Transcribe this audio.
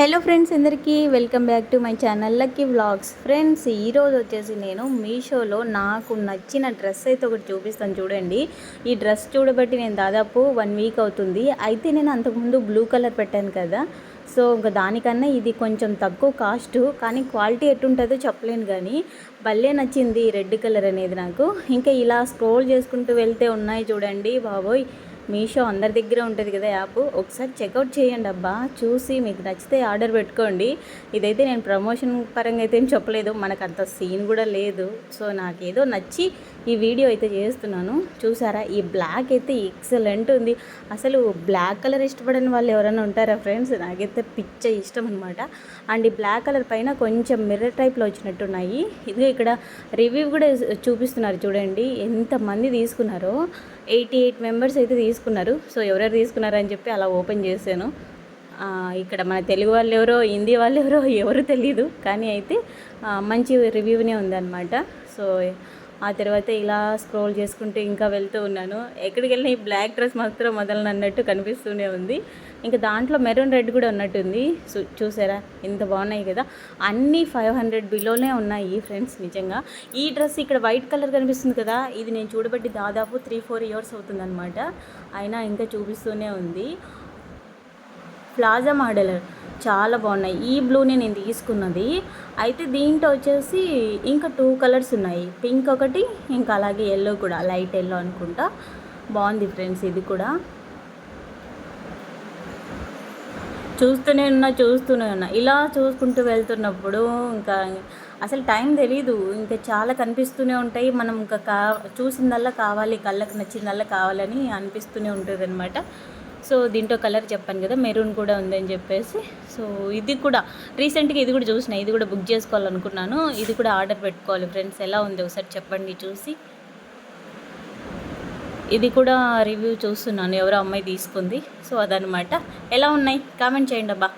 Hello friends అందరికీ welcome back to my channel lucky vlogs. Friends ఈరోజు వచ్చేసి నేను మీషోలో నాకు నచ్చిన డ్రెస్ అయితే ఒకటి చూపిస్తాను చూడండి. ఈ డ్రెస్ చూడబట్టి నేను దాదాపు వన్ వీక్ అవుతుంది. అయితే నేను అంతకుముందు బ్లూ కలర్ పెట్టాను కదా సో ఇంకా దానికన్నా ఇది కొంచెం తక్కువ కాస్ట్ కానీ క్వాలిటీ ఎట్టుంటుందో చెప్పలేను కానీ భలే నచ్చింది రెడ్ కలర్ అనేది నాకు. ఇంకా ఇలా స్క్రోల్ చేసుకుంటూ వెళ్తే ఉన్నాయి చూడండి. బాబోయ్! మీషో అందరి దగ్గర ఉంటుంది కదా యాప్. ఒకసారి చెక్అవుట్ చేయండి అబ్బా. చూసి మీకు నచ్చితే ఆర్డర్ పెట్టుకోండి. ఇదైతే నేను ప్రమోషన్ పరంగా అయితే ఏం చెప్పలేదు. మనకు అంత సీన్ కూడా లేదు. సో నాకు ఏదో నచ్చి ఈ వీడియో అయితే చేస్తున్నాను. చూసారా? ఈ బ్లాక్ అయితే ఎక్సలెంట్ ఉంది. అసలు బ్లాక్ కలర్ ఇష్టపడని వాళ్ళు ఎవరైనా ఉంటారా ఫ్రెండ్స్ నాకైతే పిచ్చ ఇష్టం అనమాట అండ్ ఈ బ్లాక్ కలర్ పైన కొంచెం మిర్రర్ టైప్లో వచ్చినట్టున్నాయి. ఇది ఇక్కడ రివ్యూ కూడా చూపిస్తున్నారు చూడండి. ఎంతమంది తీసుకున్నారో. ఎయిటీ ఎయిట్ మెంబర్స్ అయితే తీసుకున్నారు. సో ఎవరెవరు తీసుకున్నారని చెప్పి అలా ఓపెన్ చేశాను. ఇక్కడ మన తెలుగు వాళ్ళు ఎవరో హిందీ వాళ్ళు ఎవరో ఎవరు తెలియదు కానీ అయితే మంచి రివ్యూనే ఉందన్నమాట. సో ఆ తర్వాత ఇలా స్క్రోల్ చేసుకుంటూ ఇంకా వెళ్తూ ఉన్నాను. ఎక్కడికి వెళ్ళినా ఈ బ్లాక్ డ్రెస్ మాత్రం మొదలు అన్నట్టు కనిపిస్తూనే ఉంది. ఇంకా దాంట్లో మెరూన్ రెడ్ కూడా ఉన్నట్టుంది. చూసారా? ఇంత బాగున్నాయి కదా? అన్నీ ఫైవ్ హండ్రెడ్ బిలోనే ఉన్నాయి ఫ్రెండ్స్ నిజంగా. ఈ డ్రెస్ ఇక్కడ వైట్ కలర్ కనిపిస్తుంది కదా? ఇది నేను చూడబట్టి దాదాపు త్రీ ఫోర్ ఇయర్స్ అవుతుందన్నమాట. అయినా ఇంకా చూపిస్తూనే ఉంది. ప్లాజా మోడలర్ చాలా బాగున్నాయి. ఈ బ్లూనే నేను తీసుకున్నది. అయితే దీంట్లో వచ్చేసి ఇంకా టూ కలర్స్ ఉన్నాయి. పింక్ ఒకటి ఇంకా అలాగే ఎల్లో కూడా లైట్ ఎల్లో అనుకుంటా. బాగుంది ఫ్రెండ్స్ ఇది కూడా. చూస్తూనే ఉన్నా చూస్తూనే ఉన్నా. ఇలా చూసుకుంటూ వెళ్తున్నప్పుడు ఇంకా అసలు టైం తెలీదు. ఇంకా చాలా కనిపిస్తూనే ఉంటాయి. మనం ఇంకా కా చూసిందల్లా కావాలి కళ్ళకు నచ్చిందల్లా కావాలని అనిపిస్తూనే ఉంటుంది అనమాట సో దీంట్లో కలర్ చెప్పాను కదా మెరూన్ కూడా ఉందని చెప్పేసి. సో ఇది కూడా రీసెంట్గా ఇది కూడా చూసిన ఇది కూడా బుక్ చేసుకోవాలనుకున్నాను. ఇది కూడా ఆర్డర్ పెట్టుకోవాలి ఫ్రెండ్స్ ఎలా ఉంది ఒకసారి చెప్పండి చూసి. ఇది కూడా రివ్యూ చూస్తున్నాను ఎవరో అమ్మాయి తీసుకుంది. సో అదనమాట ఎలా ఉన్నాయి? కామెంట్ చేయండి అబ్బా.